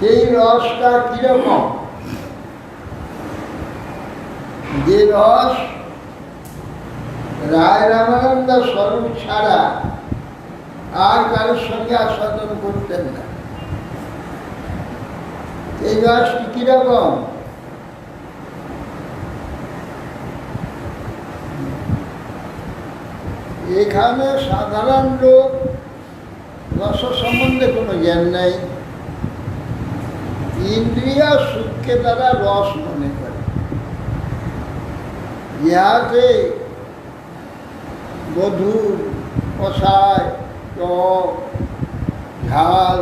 সেই রসটা কীরকম? যে রস রায় রামানন্দ স্বরূপ ছাড়া আর কারোর সঙ্গে আস্বাদন করতেন না। এই রসটি কীরকম? এখানে সাধারণ লোক রস সম্বন্ধে কোনো জ্ঞান নাই। ইন্দ্রিয় সুখকে তারা রস মনে করে ইহাতে মধুর কষায় টক ঝাল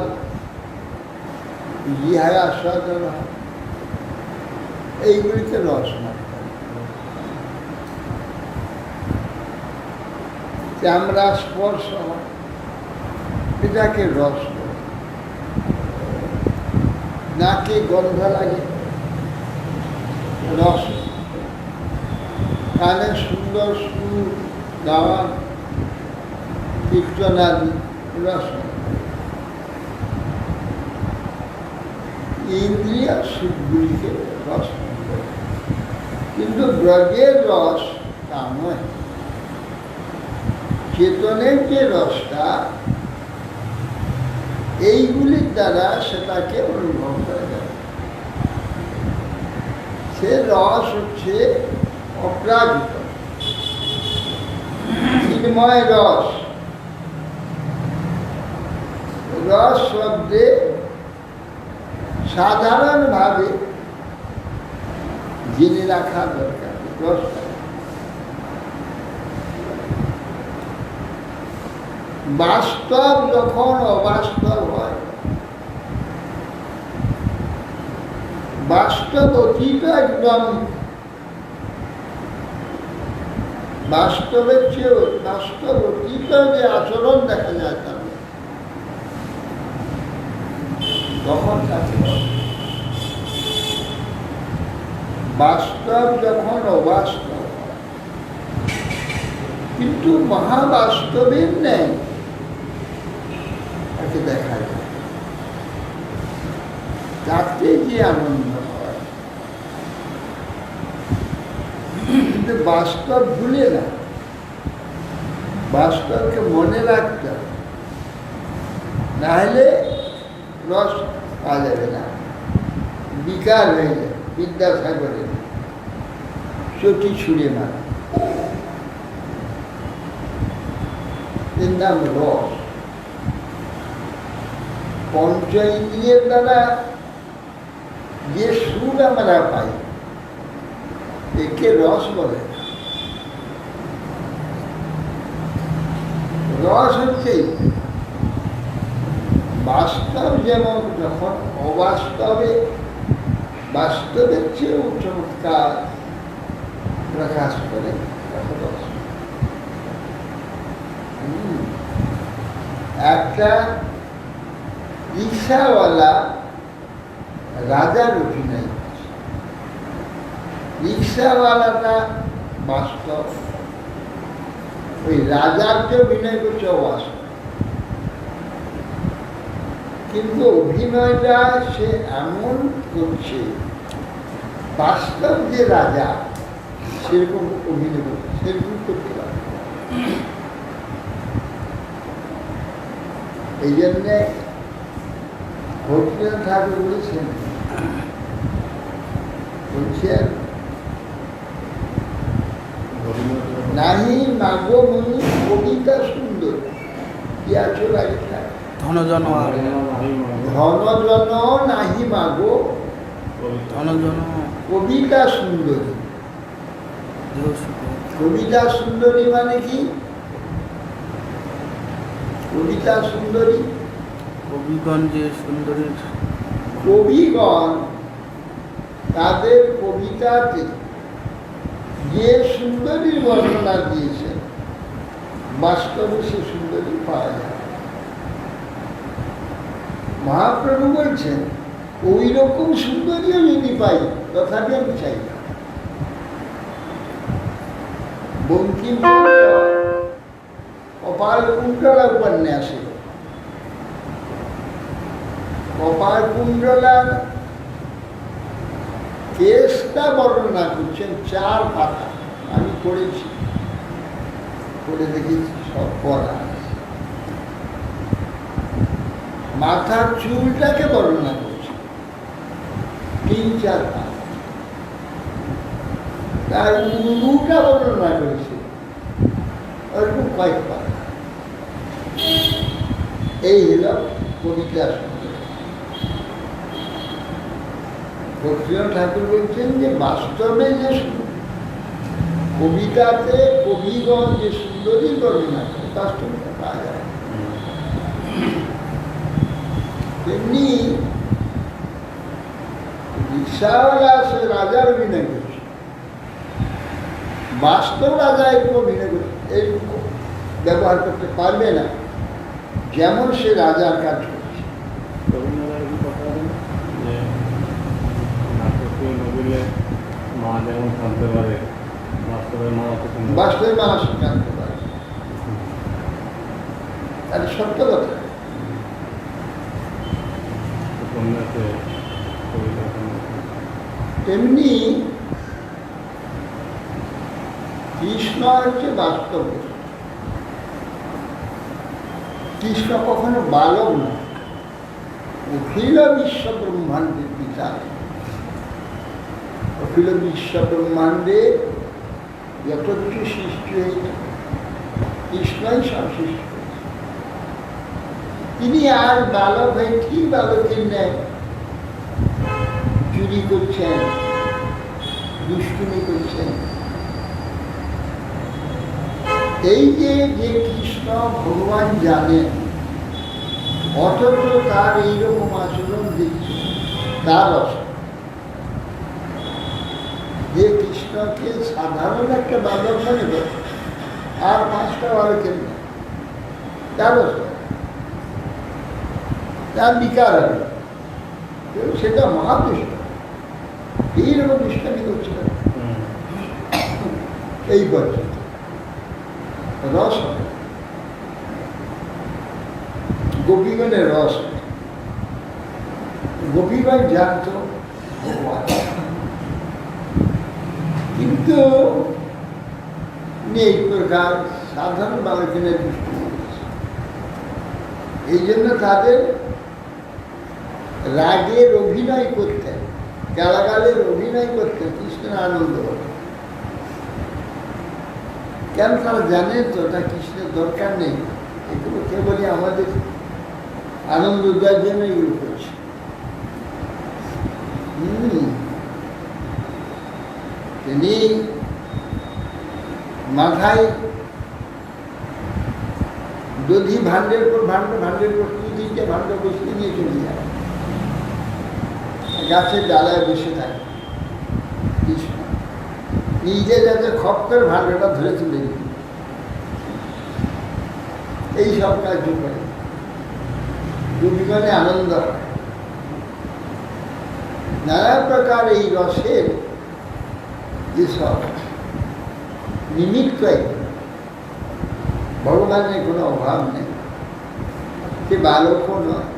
ইহায় আস্বাদন হয় এইগুলিকে রস মনে করে চামড়া স্পর্শ হয় এটাকে রস বলে নাকে গন্ধ লাগে। রস। কানে সুন্দর সুর গাওয়া। কীর্তনাদি রস। ইন্দ্রিয় সুখগুলিকে রস কিন্তু ব্রজের রস তা নয়। চেতনের যে রসটা এইগুলির দ্বারা সেটাকে অনুভব করা যায় সে রস হচ্ছে অপ্রাকৃত চিন্ময় রস। রস শব্দে সাধারণভাবে জেনে রাখা দরকার, রসটা। বাস্তব যখন অবাস্তব হয়। বাস্তব অতীত একদম। বাস্তবের চেয়ে বাস্তব অতীত যে আচরণ দেখা যায় তার। তখন তাকে বাস্তব যখন অবাস্তব, কিন্তু মহাবাস্তবের নেই তাকে দেখা যায় তাতে যে আনন্দ হয়। কিন্তু বাস্তব ভুলে না। বাস্তবকে মনে রাখতে নাহলে রস পাওয়া যাবে না। বিকার হয়ে যায় বিদ্যাসাগরের চটি ছুঁড়ে মারা। এর নাম রস। পঞ্চ ইন্দ্রিয়ের দ্বারা যে সুর আমরা পাই, একে রস বলে রস হচ্ছে বাস্তব যেমন যখন অবাস্তবে, বাস্তবের চেয়েও চমৎকার প্রকাশ করে। একটা রিক্সাওয়ালা রাজার অভিনয়। রিক্সাওয়ালাটা বাস্তব। ওই রাজার যে অভিনয় করছে বাস্তব। কিন্তু অভিনয়টা সে এমন করছে, বাস্তব যে রাজা, সেরকম অভিনয় করছে, সেরকম করতে পারে এই জন্যে ভক্তিনাথ ঠাকুর বলেছেন বলছেন নাহি মাগো মনি কবিতা সুন্দর। কি আছো লাইটা ধনজন ধন জন নাহি মাগো। ধনজন কবিতা সুন্দরী। কবিতা সুন্দরী মানে কি? কবিতা সুন্দরী। কবিগঞ্জে সুন্দরীর কবিগণ তাদের কবিতাতে যে সুন্দরীর বর্ণনা দিয়েছেন বাস্তবে সে সুন্দরী পাওয়া যায়। মহাপ্রভু বলছেন ওই রকম সুন্দরীও যদি পাই, তথাপি আমি চাই না। বঙ্কিম অপাল কুণ্ডলা উপন্যাসে কপাল কুণ্ডলার কেসটা বর্ণনা করছেন চার পাতা। আমি পড়েছি। পড়ে দেখেছি সব পড়া। মাথার চুলটাকে বর্ণনা করছে। তিন, চার পাতা। তার উলুটা বর্ণনা করেছে। ওরকম কয়েক পাতা। এই হলো কবিতা ভক্তিনাথ ঠাকুর বলছেন যে বাস্তবে যে কবিতাতে কবিগণ যে সুন্দরী বর্ণনা করে বাস্তবে পাওয়া যায়। তেমনি রিক্সাওয়ালা সে রাজার অভিনয় করছে বাস্তব রাজা এরকম অভিনয় করছে, এরকম ব্যবহার করতে পারবে না, যেমন সে রাজার কাজ করছে রবীন্দ্রনাথের কি কথা আছে না? যে নবীলে মা যেমন পারে বাস্তবে মা। বাস্তবে জানতে পারে সত্য কথা। তেমনি কৃষ্ণ হচ্ছে বাস্তব কৃষ্ণ কখনো বালক না অখিল বিশ্ব ব্রহ্মাণ্ডের পিতা ব্রহ্মাণ্ডে যত কিছু সৃষ্টি হয়েছে। কৃষ্ণই সব সৃষ্টি তিনি আর বালক হয়ে ঠিক বালকের ন্যায় চুরি করছেন, দুষ্টুমি করছেন? এই যে যে কৃষ্ণ ভগবান জানেন, অথচ তার এইরকম আচরণ দেখছে তার অসৎ যে কৃষ্ণকে সাধারণ একটা বালক মনে করে আর পাঁচটা বালকের না তার অসৎ তার বিকার হবে সেটা মহাদুষ্ট এইরকম দুষ্টামি করছে না। হুম। এই পর্যন্ত রস। গোপীগণের রস। গোপীগণ জানত ভগবান। কিন্তু নেই প্রকার সাধারণ বালকের এই জন্য তাদের রাগের অভিনয় করতেন, গালাগালের অভিনয় করতেন কৃষ্ণের আনন্দ কেন তারা জানেন তো, ওটা কৃষ্ণের দরকার নেই। এগুলো কেবলই আমাদের আনন্দ দেওয়ার জন্য এগুলো করছে। হুম। তিনি মাথায় দধি ভাণ্ডের পর ভাণ্ড, ভাণ্ডের পর দু তিনটে ভাণ্ড বসিয়ে নিয়ে চলে যায়। গাছের ডালায় বসে থাকে। নিজে যাতে খপ করে ভাণ্ডটা ধরে তুলে এই সব কাজ করে। দুবিগণে আনন্দ হয়। নানা প্রকার এই রসের যেসব নিমিত্ত ভগবানের কোনো অভাব নেই। সে বালকও নয়।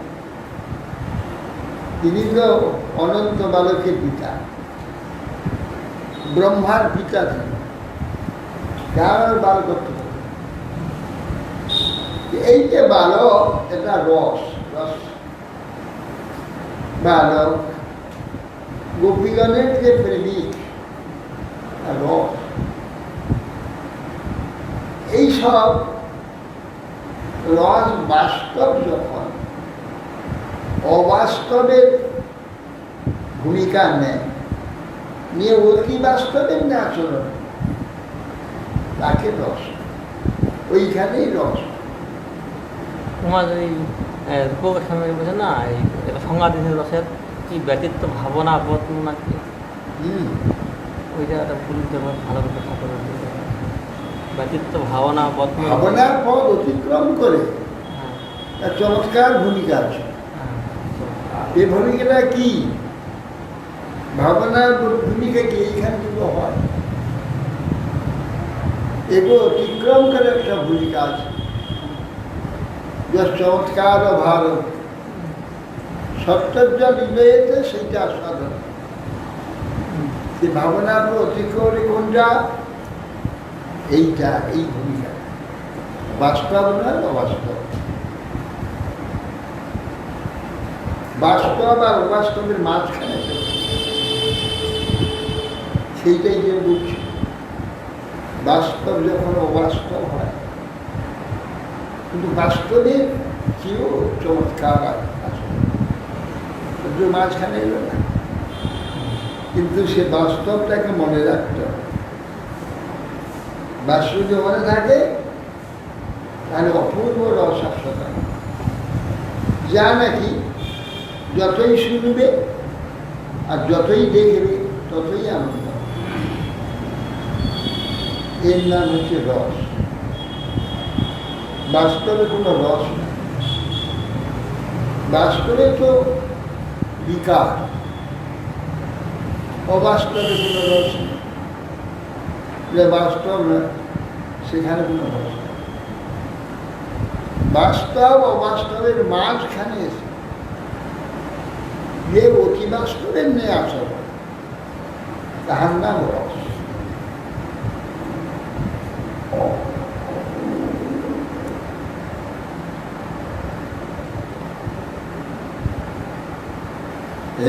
তিনি তো অনন্ত বালকের পিতা। ব্রহ্মার পিতা তিনি। কার বালকত্ব এই যে বালক, এটা রস রস। বালক, গোপীগণের যে প্রেমিক আর রস এইসব রস বাস্তব যখন অবাস্তবের ভূমিকা নেয়। নিয়ে অতি বাস্তবের না আচরণ? তাকে রস। ওইখানেই রস। তোমার এই সামনে বলছে না এই সংজ্ঞা দিয়েছে রসের কি ব্যতীত ভাবনা বোধ নাকি হুম। ওই জায়গাটা বলতে আমার ভালো করে ঠাকুর ব্যতীত ভাবনা ভাবনার পথ অতিক্রম করে। হ্যাঁ, চমৎকার ভূমিকা আছে। হ্যাঁ, এই ভূমিকাটা কি? ভাবনার ভূমিকা কি? এইখান থেকে হয়। এগুলো অতিক্রম করে একটা ভূমিকা আছে। যা চমৎকার ভারত সত্যর্য হৃদয়েতে সেইটা আস্বাদন। যে ভাবনার অতিক্রমে কোনটা? এইটা, এই ভূমিকা। বাস্তব নয় অবাস্তব বাস্তব আর অবাস্তবের মাঝখানে সেইটাই যে বুঝছি বাস্তব যখন অবাস্তব হয়, কিন্তু বাস্তবের কেউ চমৎকার কিন্তু মাঝখানে এলো না। কিন্তু সে বাস্তবটাকে মনে রাখতে। হবে বাস্তব মনে থাকে তাহলে অপূর্ব রস যা নাকি যতই শুনবে আর যতই দেখবে, ততই আনন্দ। এর নাম হচ্ছে রস। বাস্তবে কোনো রস নেই। বাস্তবে তো বিকার অবাস্তবে কোনো রস যে বাস্তব সেখানে কোনো রস বাস্তব অবাস্তবের মাঝখানে এসে যে অতি বাস্তবের নিয়ে আসা তাহার নাম রস।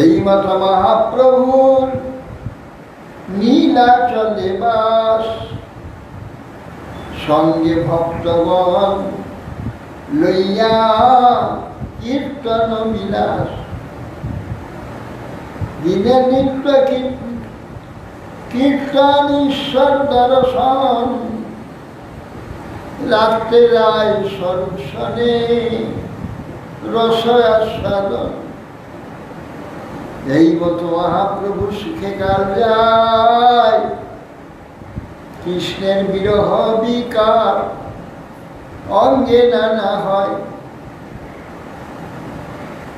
এই মত মহাপ্রভুর নীলাচলে বাস সঙ্গে ভক্তগণ লইয়া কীর্তন বিলাস। দিনে নিত্য কীর্তন ঈশ্বর দর্শন। রাত্রে রায় সরুষণে রস আস্বাদন এই মতো মহাপ্রভু সুখে কাল যায়। কৃষ্ণের বিরহ বিকার, অঙ্গে নানা হয়।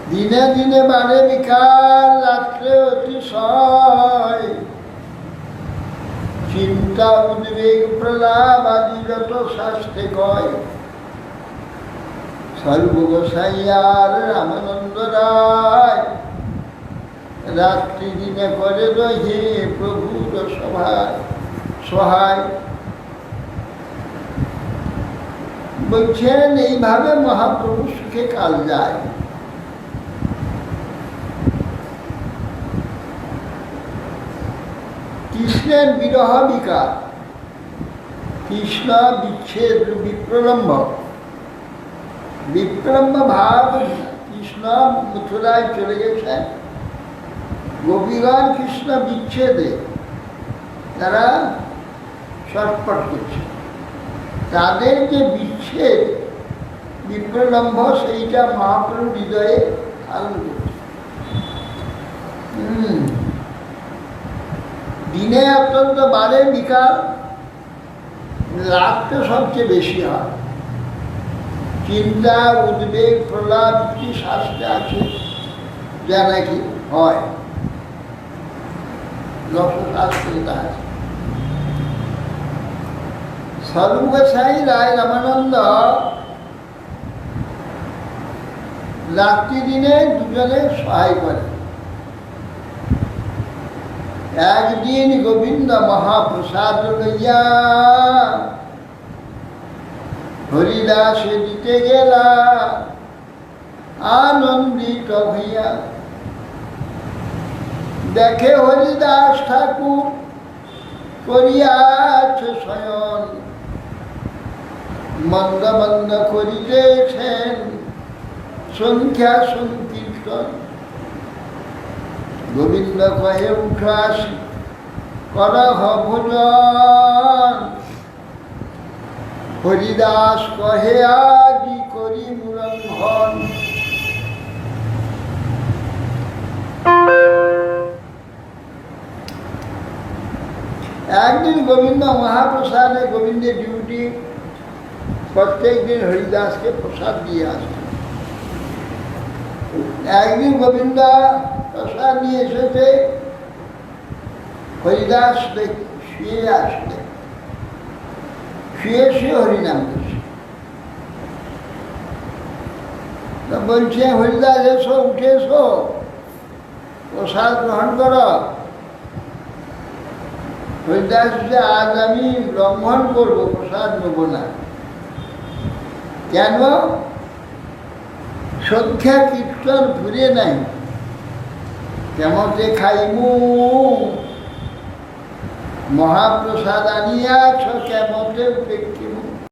দিনে দিনে বাড়ে বিকার, রাত্রে অতিশয় চিন্তা, উদ্বেগ, প্রলাপ আদি যত শাস্ত্রে কয়। সর্বগোসাইয়ার রামানন্দ রায়। রাত্রি দিনে করে রহে প্রভুর সভায়, সহায়। বলছেন, এইভাবে মহাপ্রভু সুখে কাল যায়। কৃষ্ণের বিরহ বিকার। কৃষ্ণ বিচ্ছেদ বিপ্রলম্ব। বিপ্রলম্ব ভাব কৃষ্ণ মথুরায় চলে গেছেন। গোপীগণ কৃষ্ণ বিচ্ছেদে তারা ছটপট করছে। তাদের যে বিচ্ছেদ বিপ্রলম্ব সেইটা মহাপ্রভু হৃদয়ে আনন্দ করছে। দিনে অত্যন্ত বাড়ে বিকাল, রাতটা সবচেয়ে বেশি হয়। চিন্তা, উদ্বেগ প্রলাপ কি শাস্ত্রে আছে? যা নাকি হয়। সর্বসাই রায় রামানন্দ রাত্রি দিনে দুজনে সহায় করে। একদিন গোবিন্দ মহাপ্রসাদ লইয়া হরিদাসে দিতে গেলা, আনন্দিত হইয়া দেখে হরিদাস ঠাকুর করিয়াছে শয়ন। মন্দ মন্দ করিতেছেন সংখ্যা সংকীর্তন। গোবিন্দ কহে, উঠাস করহ ভোজন। হরিদাস কহে আজি করি একদিন গোবিন্দ মহাপ্রসাদে গোবিন্দের ডিউটি প্রত্যেক দিন হরিদাসকে প্রসাদ দিয়ে আসে একদিন গোবিন্দ প্রসাদ নিয়ে এসেছে হরিদাস দেখ- শুয়ে আসলে শুয়ে শুয়ে হরিনাম করছে তা বলছে হরিদাস এসো উঠে এসো প্রসাদ গ্রহণ কর বলছে, আজ আমি লঙ্ঘন করব প্রসাদ নেব না। কেন? সন্ধ্যা কীর্তন ঘুরে নাই। কেমন যে খাইমু? মহাপ্রসাদ আনিয়াছ কেমতে উপেক্ষিত